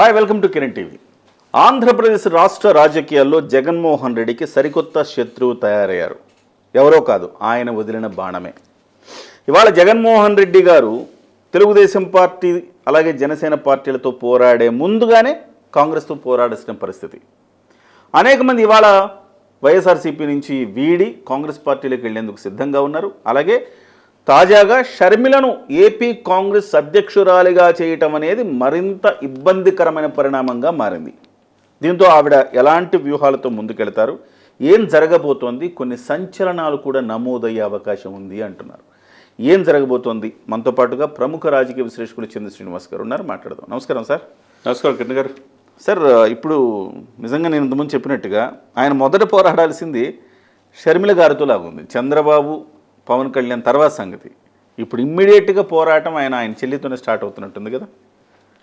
Hi welcome to Kiran TV Andhra Pradesh రాష్ట్ర రాజకీయాల్లో జగన్మోహన్ రెడ్డికి సరికొత్త శత్రువు తయారయ్యారు. ఎవరో కాదు ఆయన వదిలిన బాణమే. ఇవాళ జగన్మోహన్ రెడ్డి గారు తెలుగుదేశం పార్టీ అలాగే జనసేన పార్టీలతో పోరాడే ముందుగానే కాంగ్రెస్తో పోరాడాల్సిన పరిస్థితి. అనేక మంది ఇవాళ వైఎస్ఆర్సీపీ నుంచి వీడి కాంగ్రెస్ పార్టీలోకి వెళ్ళేందుకు సిద్ధంగా ఉన్నారు. అలాగే తాజాగా షర్మిలను ఏపీ కాంగ్రెస్ అధ్యక్షురాలిగా చేయటం అనేది మరింత ఇబ్బందికరమైన పరిణామంగా మారింది. దీంతో ఆవిడ ఎలాంటి వ్యూహాలతో ముందుకెళ్తారు? ఏం జరగబోతోంది? కొన్ని సంచలనాలు కూడా నమోదయ్యే అవకాశం ఉంది అంటున్నారు. ఏం జరగబోతోంది? మనతో పాటుగా ప్రముఖ రాజకీయ విశ్లేషకులు చంద్ర శ్రీనివాస్ గారు ఉన్నారు. మాట్లాడదాం. నమస్కారం సార్. నమస్కారం కిరణ్ గారు. సార్ ఇప్పుడు నిజంగా నేను ఇంతకుముందు చెప్పినట్టుగా ఆయన మొదట పోరాడాల్సింది షర్మిల గారితో లాగుంది చంద్రబాబు పవన్ కళ్యాణ్ తర్వాత సంగతి. ఇప్పుడు ఇమ్మీడియట్గా పోరాటం ఆయన ఆయన చెల్లితోనే స్టార్ట్ అవుతున్నట్టుంది కదా.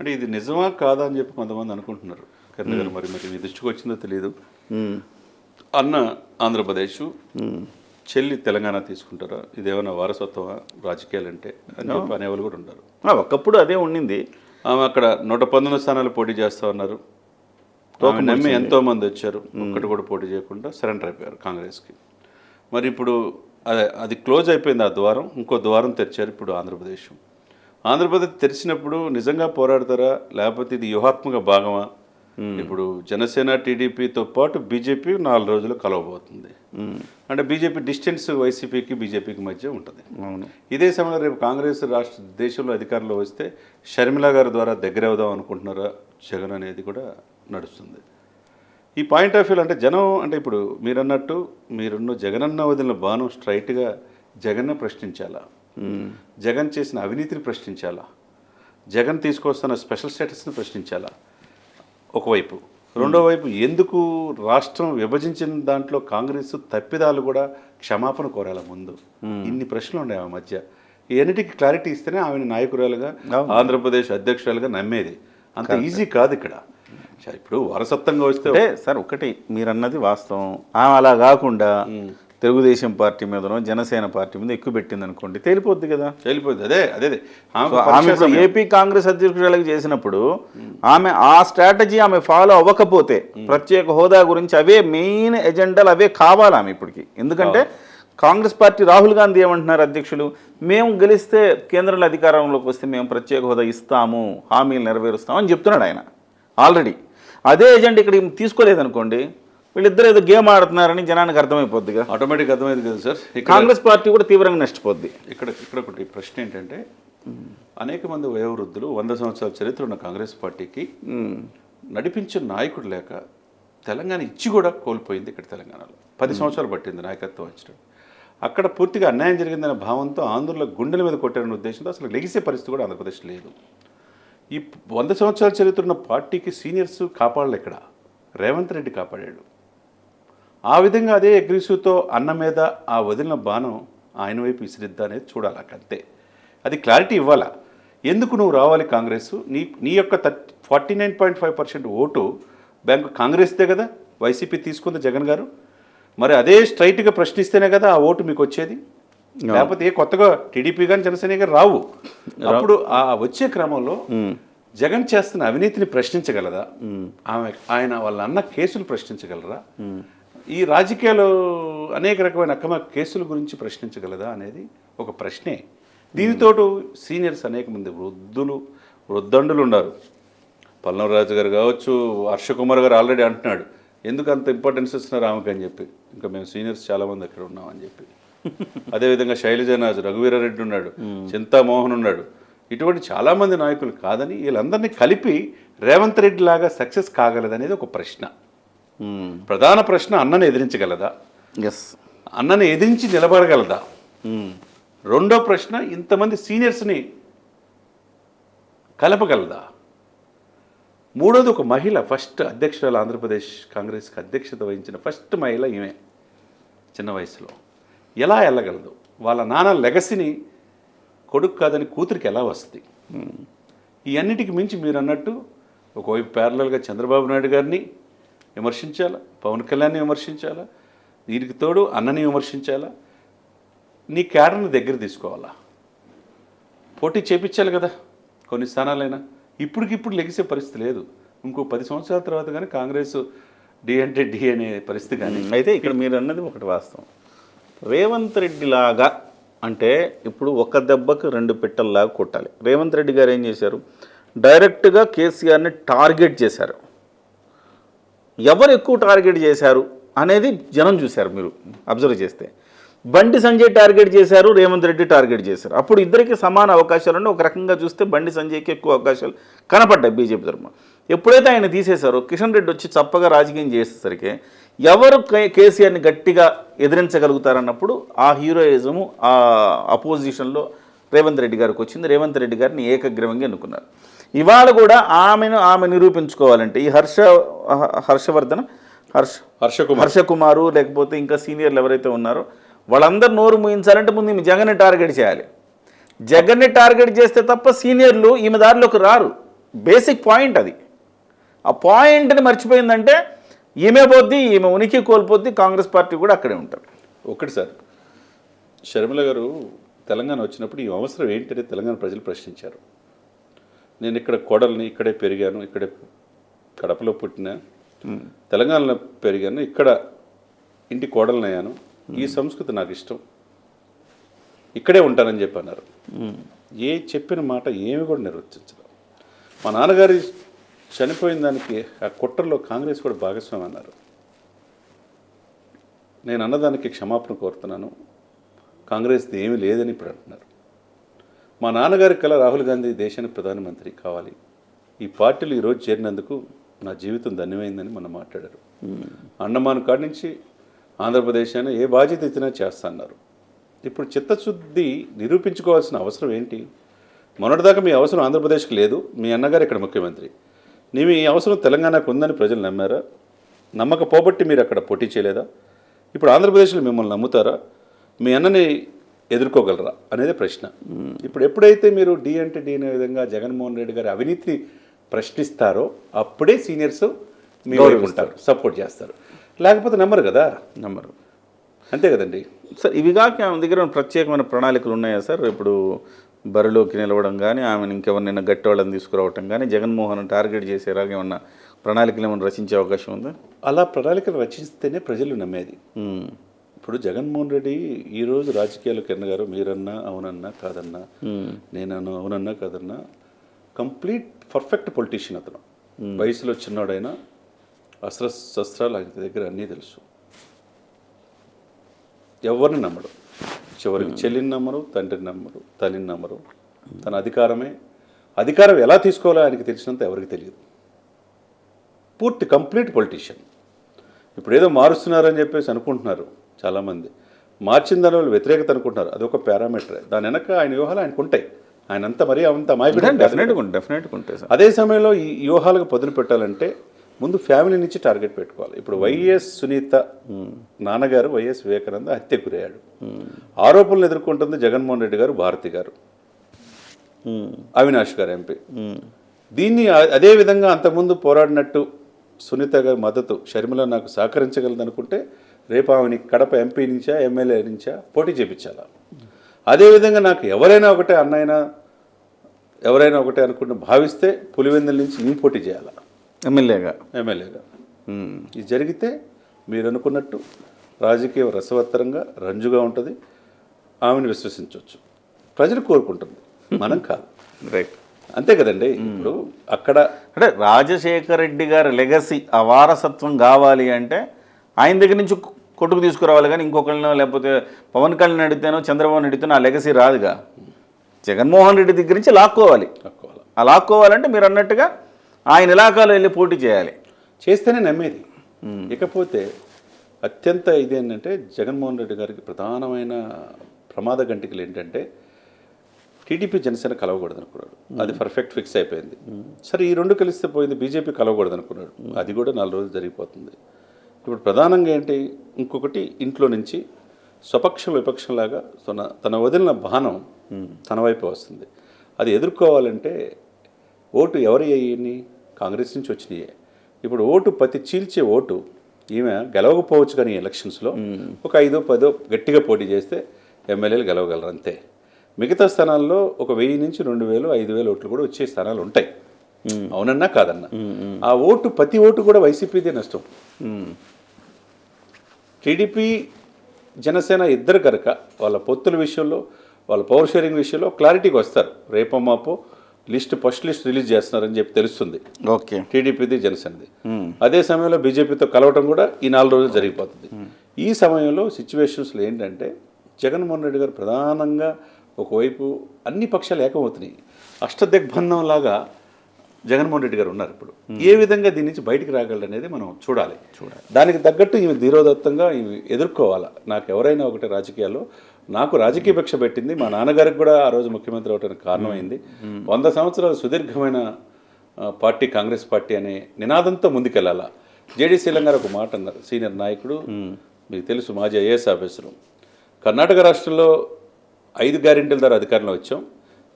అంటే ఇది నిజమా కాదా అని చెప్పి కొంతమంది అనుకుంటున్నారు. కిరణ్ గారు మరి మరి మీ దృష్టికి వచ్చిందో తెలియదు అన్న ఆంధ్రప్రదేశ్ చెల్లి తెలంగాణ తీసుకుంటారా? ఇదేమైనా వారసత్వమా? రాజకీయాలు అంటే అని చెప్పి అనేవాళ్ళు కూడా ఉంటారు. ఒకప్పుడు అదే ఉండింది. ఆమె అక్కడ నూట పంతొమ్మిది స్థానాలు పోటీ చేస్తా ఉన్నారు. నమ్మి ఎంతో మంది వచ్చారు. ఒక్కటి కూడా పోటీ చేయకుండా సరెండర్ అయిపోయారు కాంగ్రెస్కి. మరి ఇప్పుడు అదే అది క్లోజ్ అయిపోయింది ఆ ద్వారం ఇంకో ద్వారం తెరిచారు ఇప్పుడు ఆంధ్రప్రదేశ్. ఆంధ్రప్రదేశ్ తెరిచినప్పుడు నిజంగా పోరాడతారా? లేకపోతే ఇది వ్యూహాత్మక భాగమా? ఇప్పుడు జనసేన టీడీపీతో పాటు బీజేపీ నాలుగు రోజులు కలవబోతుంది. అంటే బీజేపీ డిస్టెన్స్ వైసీపీకి బీజేపీకి మధ్య ఉంటుంది. ఇదే సమయంలో రేపు కాంగ్రెస్ రాష్ట్ర దేశంలో అధికారంలో వస్తే షర్మిల గారి ద్వారా దగ్గర అవుదాం అనుకుంటున్నారా? జగన్ అనేది కూడా నడుస్తుంది. ఈ పాయింట్ ఆఫ్ వ్యూ అంటే జనం అంటే ఇప్పుడు మీరు అన్నట్టు మీరున్న జగనన్న వదిలిన బాణం స్ట్రైట్గా జగన్నే ప్రశ్నించాలా? జగన్ చేసిన అవినీతిని ప్రశ్నించాలా? జగన్ తీసుకొస్తున్న స్పెషల్ స్టేటస్ని ప్రశ్నించాలా? ఒకవైపు. రెండో వైపు ఎందుకు రాష్ట్రం విభజించిన దాంట్లో కాంగ్రెస్ తప్పిదాలు కూడా క్షమాపణ కోరాల ముందు? ఇన్ని ప్రశ్నలు ఉన్నాయి ఆమె మధ్య. ఎన్నిటికి క్లారిటీ ఇస్తేనే ఆమెను నాయకురాలుగా ఆంధ్రప్రదేశ్ అధ్యక్షురాలుగా నమ్మేది. అంత ఈజీ కాదు ఇక్కడ. సరే, ఇప్పుడు వారసత్వంగా వస్తే అంటే సార్ ఒకటి మీరు అన్నది వాస్తవం. ఆమె అలా కాకుండా తెలుగుదేశం పార్టీ మీదనో జనసేన పార్టీ మీద ఎక్కువ పెట్టింది అనుకోండి తేలిపోద్ది కదా. వెళ్ళిపోయింది అదే అదే. ఆమె. ఏపీ కాంగ్రెస్ అధ్యక్షురాలకు చేసినప్పుడు ఆమె ఆ స్ట్రాటజీ ఆమె ఫాలో అవ్వకపోతే ప్రత్యేక హోదా గురించి అవే మెయిన్ ఎజెండాలు అవే కావాలి ఆమె ఇప్పటికి. ఎందుకంటే కాంగ్రెస్ పార్టీ రాహుల్ గాంధీ ఏమంటున్నారు అధ్యక్షులు? మేము గెలిస్తే కేంద్రంలో అధికారంలోకి వస్తే మేము ప్రత్యేక హోదా ఇస్తాము హామీలు నెరవేరుస్తాము అని చెప్తున్నాడు ఆయన ఆల్రెడీ. అదే ఎజెండా ఇక్కడ తీసుకోలేదనుకోండి వీళ్ళిద్దరు ఏదో గేమ్ ఆడుతున్నారని జనానికి అర్థమైపోద్దిగా. ఆటోమేటిక్ అర్థమైంది కదా సార్? కాంగ్రెస్ పార్టీ కూడా తీవ్రంగా నష్టపోద్ది. ఇక్కడ ఇక్కడ ఒకటి ప్రశ్న ఏంటంటే అనేక మంది వయోవృద్ధులు వంద సంవత్సరాల చరిత్ర ఉన్న కాంగ్రెస్ పార్టీకి నడిపించే నాయకుడు లేక తెలంగాణ ఇచ్చి కూడా కోల్పోయింది ఇక్కడ తెలంగాణలో. పది సంవత్సరాలు పట్టింది నాయకత్వం వచ్చడం అక్కడ పూర్తిగా అన్యాయం జరిగిందనే భావంతో ఆంధ్రుల గుండెల మీద కొట్టారనే ఉద్దేశంతో అసలు లెగిసే పరిస్థితి కూడా ఆంధ్రప్రదేశ్ లేదు. ఈ వంద సంవత్సరాల చరిత్ర ఉన్న పార్టీకి సీనియర్స్ కాపాడలే ఇక్కడ. రేవంత్ రెడ్డి కాపాడాడు. ఆ విధంగా అదే అగ్రెసివ్తో అన్న మీద ఆ వదిలిన బాణం ఆయన వైపు విసిరిద్దా అనేది చూడాలి అంతే అది క్లారిటీ ఇవ్వాలా? ఎందుకు నువ్వు రావాలి కాంగ్రెస్? నీ నీ యొక్క thirty forty nine point five percent vote bank కాంగ్రెస్దే కదా? వైసీపీ తీసుకుంది జగన్ గారు. మరి అదే స్ట్రైట్గా ప్రశ్నిస్తేనే కదా ఆ ఓటు మీకు వచ్చేది లేకపోతే ఏ కొత్తగా టీడీపీ కానీ జనసేన కానీ రావు. అప్పుడు ఆ వచ్చే క్రమంలో జగన్ చేస్తున్న అవినీతిని ప్రశ్నించగలదా? ఆమె ఆయన వాళ్ళ అన్న కేసులు ప్రశ్నించగలరా? ఈ రాజకీయాలు అనేక రకమైన అక్రమ కేసుల గురించి ప్రశ్నించగలదా అనేది ఒక ప్రశ్నే. దీనితోటి సీనియర్స్ అనేక మంది వృద్ధులు వృద్ధండులు ఉన్నారు. పల్నవరాజు గారు కావచ్చు హర్షకుమార్ గారు ఆల్రెడీ అంటున్నాడు. ఎందుకు అంత ఇంపార్టెన్స్ ఇస్తున్నారు ఆమెకు అని చెప్పి. ఇంకా మేము సీనియర్స్ చాలామంది అక్కడ ఉన్నామని చెప్పి. అదేవిధంగా శైలజనాథ్ రఘువీరారెడ్డి ఉన్నాడు చింతామోహన్ ఉన్నాడు. ఇటువంటి చాలామంది నాయకులు కాదని వీళ్ళందరినీ కలిపి రేవంత్ రెడ్డి లాగా సక్సెస్ కాగలదనేది ఒక ప్రశ్న. ప్రధాన ప్రశ్న అన్నని ఎదిరించగలదా? ఎస్ అన్నని ఎదిరించి నిలబడగలదా? రెండో ప్రశ్న ఇంతమంది సీనియర్స్ని కలపగలదా? మూడోది ఒక మహిళ ఫస్ట్ అధ్యక్షురాలు ఆంధ్రప్రదేశ్ కాంగ్రెస్కి అధ్యక్షత వహించిన ఫస్ట్ మహిళ ఈమె చిన్న వయసులో. ఎలా వెళ్ళగలదు వాళ్ళ నాన్న లెగసీని కొడుకు కాదని కూతురికి ఎలా వస్తుంది? ఈ అన్నిటికి మించి మీరు అన్నట్టు ఒకవైపు ప్యారలల్గా చంద్రబాబు నాయుడు గారిని విమర్శించాలా? పవన్ కళ్యాణ్ని విమర్శించాలా? దీనికి తోడు అన్నని విమర్శించాలా? నీ క్యాడర్ని దగ్గర తీసుకోవాలా? పోటీ చేపించాలి కదా కొన్ని స్థానాలైనా. ఇప్పటికిప్పుడు లెగిసే పరిస్థితి లేదు. ఇంకో పది సంవత్సరాల తర్వాత కానీ కాంగ్రెస్ డి అంటే డి అనే పరిస్థితి కానీ అయితే ఇక్కడ మీరు అన్నది ఒకటి వాస్తవం. రేవంత్ రెడ్డి లాగా అంటే ఇప్పుడు ఒక దెబ్బకు రెండు పిట్టల్లాగా కొట్టాలి. రేవంత్ రెడ్డి గారు ఏం చేశారు? డైరెక్ట్గా కేసీఆర్ని టార్గెట్ చేశారు. ఎవరు ఎక్కువ టార్గెట్ చేశారు అనేది జనం చూశారు మీరు అబ్జర్వ్ చేస్తే. బండి సంజయ్ టార్గెట్ చేశారు రేవంత్ రెడ్డి టార్గెట్ చేశారు. అప్పుడు ఇద్దరికి సమాన అవకాశాలను ఒక రకంగా చూస్తే బండి సంజయ్కి ఎక్కువ అవకాశాలు కనపడ్డాయి బీజేపీ తరఫున ఎప్పుడైతే ఆయన తీసేశారో కిషన్ రెడ్డి వచ్చి చప్పగా రాజకీయం చేసేసరికి ఎవరు కేసీఆర్ని గట్టిగా ఎదిరించగలుగుతారన్నప్పుడు ఆ హీరోయిజము ఆ అపోజిషన్లో రేవంత్ రెడ్డి గారికి వచ్చింది. రేవంత్ రెడ్డి గారిని ఏకగ్రీవంగా ఎన్నుకున్నారు. ఇవాళ కూడా ఆమెను ఆమె నిరూపించుకోవాలంటే ఈ హర్ష హర్షవర్ధన్ హర్ష హర్ష కుమార్ హర్ష కుమారు లేకపోతే ఇంకా సీనియర్లు ఎవరైతే ఉన్నారో వాళ్ళందరూ నోరు మూయించాలంటే ముందు ఈమె జగన్ని టార్గెట్ చేయాలి. జగన్ని టార్గెట్ చేస్తే తప్ప సీనియర్లు ఈమె దారిలోకి రారు. బేసిక్ పాయింట్ అది. ఆ పాయింట్ని మర్చిపోయిందంటే ఈమె పోద్ది ఈమె ఉనికి కోల్పోద్ది కాంగ్రెస్ పార్టీ కూడా అక్కడే ఉంటుంది. ఒకటి సార్ షర్మిల గారు తెలంగాణ వచ్చినప్పుడు ఈ అవసరం ఏంటని తెలంగాణ ప్రజలు ప్రశ్నించారు. నేను ఇక్కడ కోడల్ని ఇక్కడే పెరిగాను ఇక్కడే కడపలో పుట్టిన తెలంగాణలో పెరిగాను ఇక్కడ ఇంటి కోడలనయ్యాను ఈ సంస్కృతి నాకు ఇష్టం. ఇక్కడే ఉంటానని చెప్పి అన్నారు ఏ చెప్పిన మాట ఏమి కూడా నిర్వర్తించరు మా నాన్నగారి చనిపోయిన దానికి ఆ కుట్రలో కాంగ్రెస్ కూడా భాగస్వామి అన్నారు. నేను అన్నదానికి క్షమాపణ కోరుతున్నాను. కాంగ్రెస్ది ఏమీ లేదని ఇప్పుడు అంటున్నారు. మా నాన్నగారి కల రాహుల్ గాంధీ దేశానికి ప్రధానమంత్రి కావాలి. ఈ పార్టీలు ఈరోజు చేరినందుకు నా జీవితం ధన్యమైందని మనం మాట్లాడారు. అండమాన్ కాడి నుంచి ఆంధ్రప్రదేశ్ అయినా ఏ బాధ్యత ఇచ్చినా చేస్తా అన్నారు ఇప్పుడు చిత్తశుద్ధి నిరూపించుకోవాల్సిన అవసరం ఏంటి? మొన్నటిదాకా మీ అవసరం ఆంధ్రప్రదేశ్కి లేదు. మీ అన్నగారు ఇక్కడ ముఖ్యమంత్రి. నీ మీ అవసరం తెలంగాణకు ఉందని ప్రజలు నమ్మారా? నమ్మకపోబట్టి మీరు అక్కడ పోటీ చేయలేదా? ఇప్పుడు ఆంధ్రప్రదేశ్లో మిమ్మల్ని నమ్ముతారా? మీ అన్నని ఎదుర్కోగలరా అనేది ప్రశ్న. ఇప్పుడు ఎప్పుడైతే మీరు డి అంటే డి అనే విధంగా జగన్మోహన్ రెడ్డి గారి అవినీతిని ప్రశ్నిస్తారో అప్పుడే సీనియర్స్ మీ వైపు ఉంటారు సపోర్ట్ చేస్తారు. లేకపోతే నమ్మరు కదా? నమ్మరు. అంతే కదండి. సార్ ఇవి కాక దగ్గర ప్రత్యేకమైన ప్రణాళికలు ఉన్నాయా సార్? ఇప్పుడు బరిలోకి నిలవడం కానీ ఆమెను ఇంకెవరినైనా గట్టి వాళ్ళని తీసుకురావటం కానీ జగన్మోహన్ టార్గెట్ చేసేలాగా ఏమన్నా ప్రణాళికలు ఏమైనా రచించే అవకాశం ఉందా? అలా ప్రణాళికలు రచిస్తేనే ప్రజలు నమ్మేది. ఇప్పుడు జగన్మోహన్ రెడ్డి ఈ రోజు రాజకీయాలకు ఎన్నగారు మీరన్నా అవునన్నా కాదన్నా నేనన్నా అవునన్నా కాదన్నా కంప్లీట్ పర్ఫెక్ట్ పొలిటీషియన్ అతను. వయసులో చిన్నోడైనా అస్త్ర శస్త్రాలు ఆయన దగ్గర అన్నీ తెలుసు. ఎవరిని నమ్మడు. చివరికి చెల్లిని నమ్మరు తండ్రిని నమ్మరు తల్లిని నమ్మరు. తన అధికారమే. అధికారం ఎలా తీసుకోవాలో ఆయనకి తెలిసినంత ఎవరికి తెలియదు. పూర్తి కంప్లీట్ పొలిటీషియన్. ఇప్పుడు ఏదో మారుస్తున్నారని చెప్పేసి అనుకుంటున్నారు చాలామంది. మార్చిన దాని వల్ల వ్యతిరేకత అనుకుంటున్నారు. అదొక పారామీటర్. దాని వెనక ఆయన వ్యూహాలు ఆయనకు ఉంటాయి. ఆయన అంతా మరీ అంత కాదు. డెఫినెట్గా ఉంటాయి అదే సమయంలో ఈ వ్యూహాలకు పదును పెట్టాలంటే ముందు ఫ్యామిలీ నుంచి టార్గెట్ పెట్టుకోవాలి. ఇప్పుడు వైఎస్ సునీత నాన్నగారు వైఎస్ వివేకానంద హత్య గురయ్యాడు. ఆరోపణలు ఎదుర్కొంటుంది జగన్మోహన్ రెడ్డి గారు భారతి గారు. అవినాష్ గారు ఎంపీ. దీన్ని అదే విధంగా అంతకుముందు పోరాడినట్టు సునీత గారి మద్దతు షర్మిల నాకు సహకరించగలదు అనుకుంటే రేపు ఆమెని కడప ఎంపీ నుంచా ఎమ్మెల్యే నుంచా పోటీ చేపించాలా? అదేవిధంగా నాకు ఎవరైనా ఒకటే అన్నైనా ఎవరైనా ఒకటే అనుకుంటే భావిస్తే పులివెందుల నుంచి ఈ పోటీ చేయాలా? ఎమ్మెల్యేగా. ఎమ్మెల్యేగా. ఇది జరిగితే మీరు అనుకున్నట్టు రాజకీయ రసవత్తరంగా రంజుగా ఉంటుంది. ఆమెను విశ్వసించవచ్చు. ప్రజలు కోరుకుంటుంది. మనం కాదు. రైట్. అంతే కదండి. ఇప్పుడు అక్కడ అంటే రాజశేఖర రెడ్డి గారి లెగసీ ఆ వారసత్వం కావాలి అంటే ఆయన దగ్గర నుంచి కొట్టుకు తీసుకురావాలి కానీ ఇంకొకరినో లేకపోతే పవన్ కళ్యాణ్ అడిగితేనో చంద్రబాబు అడిగితేనో ఆ లెగసీ రాదుగా. జగన్మోహన్ రెడ్డి దగ్గర నుంచి లాక్కోవాలి. ఆ లాక్కోవాలంటే మీరు అన్నట్టుగా ఆయన ఇలాకాలో వెళ్ళి పోటీ చేయాలి. చేస్తేనే నమ్మేది. ఇకపోతే అత్యంత ఇది ఏంటంటే జగన్మోహన్ రెడ్డి గారికి ప్రధానమైన ప్రమాద గంటికలు ఏంటంటే టీడీపీ జనసేన కలవకూడదు అనుకున్నాడు అది పర్ఫెక్ట్ ఫిక్స్ అయిపోయింది. సరే ఈ రెండు కలిస్తే పోయింది బీజేపీ కలవకూడదు అనుకున్నాడు అది కూడా నాలుగు రోజులు జరిగిపోతుంది. ఇప్పుడు ప్రధానంగా ఏంటి? ఇంకొకటి ఇంట్లో నుంచి స్వపక్షం విపక్షంలాగా తన తన వదిలిన బాణం తన వైపు వస్తుంది. అది ఎదుర్కోవాలంటే ఓటు ఎవరి అయ్యి కాంగ్రెస్ నుంచి వచ్చినాయే. ఇప్పుడు ఓటు ప్రతి చీల్చే ఓటు ఈమె గెలవకపోవచ్చు కానీ ఎలక్షన్స్లో ఒక ఐదో పదో గట్టిగా పోటీ చేస్తే ఎమ్మెల్యేలు గెలవగలరు అంతే. మిగతా స్థానాల్లో ఒక వెయ్యి నుంచి రెండు వేలు ఐదు వేలు ఓట్లు కూడా వచ్చే స్థానాలు ఉంటాయి. అవునన్నా కాదన్నా. ఆ ఓటు ప్రతి ఓటు కూడా వైసీపీదే నష్టం. టీడీపీ జనసేన ఇద్దరు కనుక వాళ్ళ పొత్తుల విషయంలో వాళ్ళ పవర్ షేరింగ్ విషయంలో క్లారిటీకి వస్తారు. రేపో మాపో లిస్ట్ ఫస్ట్ లిస్ట్ రిలీజ్ చేస్తున్నారని చెప్పి తెలుస్తుంది. ఓకే. టీడీపీది జనసేనది. అదే సమయంలో బీజేపీతో కలవటం కూడా ఈ నాలుగు రోజులు జరిగిపోతుంది. ఈ సమయంలో సిచ్యువేషన్స్లో ఏంటంటే జగన్మోహన్ రెడ్డి గారు ప్రధానంగా ఒకవైపు అన్ని పక్షాలు ఏకమవుతున్నాయి. అష్టదిగ్బంధం లాగా జగన్మోహన్ రెడ్డి గారు ఉన్నారు ఇప్పుడు. ఏ విధంగా దీని నుంచి బయటికి రాగలరు అనేది మనం చూడాలి. చూడాలి. దానికి తగ్గట్టు ఈమె ధీరోదత్తంగా ఈమె ఎదుర్కోవాలా? నాకు ఎవరైనా ఒకటే రాజకీయాల్లో నాకు రాజకీయ భిక్ష పెట్టింది. మా నాన్నగారికి కూడా ఆ రోజు ముఖ్యమంత్రి అవడానికి కారణమైంది. వంద సంవత్సరాల సుదీర్ఘమైన పార్టీ కాంగ్రెస్ పార్టీ అనే నినాదంతో ముందుకెళ్ళాలా? జేడీసీ గారు ఒక మాట అన్నారు. సీనియర్ నాయకుడు మీకు తెలుసు మాజీ ఐఏఎస్ ఆఫీసరు. కర్ణాటక రాష్ట్రంలో ఐదు గ్యారెంటీల ద్వారా అధికారంలో వచ్చాం.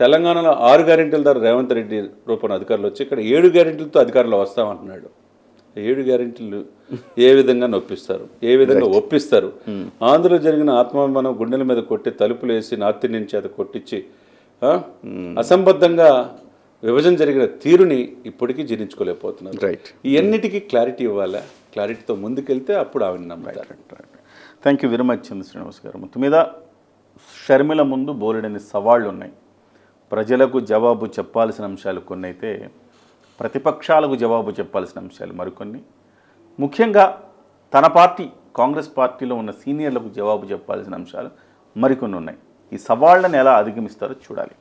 తెలంగాణలో ఆరు గ్యారెంటీల ద్వారా రేవంత్ రెడ్డి రూపంలో అధికారంలో వచ్చి ఇక్కడ ఏడు గ్యారెంటీలతో అధికారంలో వస్తామంటున్నాడు ఏడు గ్యారెంటీలు ఏ విధంగా నొప్పిస్తారు? ఏ విధంగా ఒప్పిస్తారు? ఆంధ్రలో జరిగిన ఆత్మాభిమానం గుండెల మీద కొట్టి తలుపులు వేసి నార్త్ ఇండియన్ చేత కొట్టించి ఆ, అసంబద్ధంగా విభజన జరిగిన తీరుని ఇప్పటికీ జీర్ణించుకోలేకపోతున్నారు. రైట్ ఇవన్నిటికీ క్లారిటీ ఇవ్వాలా? క్లారిటీతో ముందుకెళ్తే అప్పుడు ఆవిడ నమ్ముతారు. Thank you very much Chandra Srinivas garu. మొత్తం మీద షర్మిల ముందు బోలెడని సవాళ్ళు ఉన్నాయి ప్రజలకు జవాబు చెప్పాల్సిన అంశాలు కొన్ని అయితే ప్రతిపక్షాలకు జవాబు చెప్పాల్సిన అంశాలు మరికొన్ని. ముఖ్యంగా తన పార్టీ కాంగ్రెస్ పార్టీలో ఉన్న సీనియర్లకు జవాబు చెప్పాల్సిన అంశాలు మరికొన్ని ఉన్నాయి. ఈ సవాళ్ళను ఎలా అధిగమిస్తారో చూడాలి.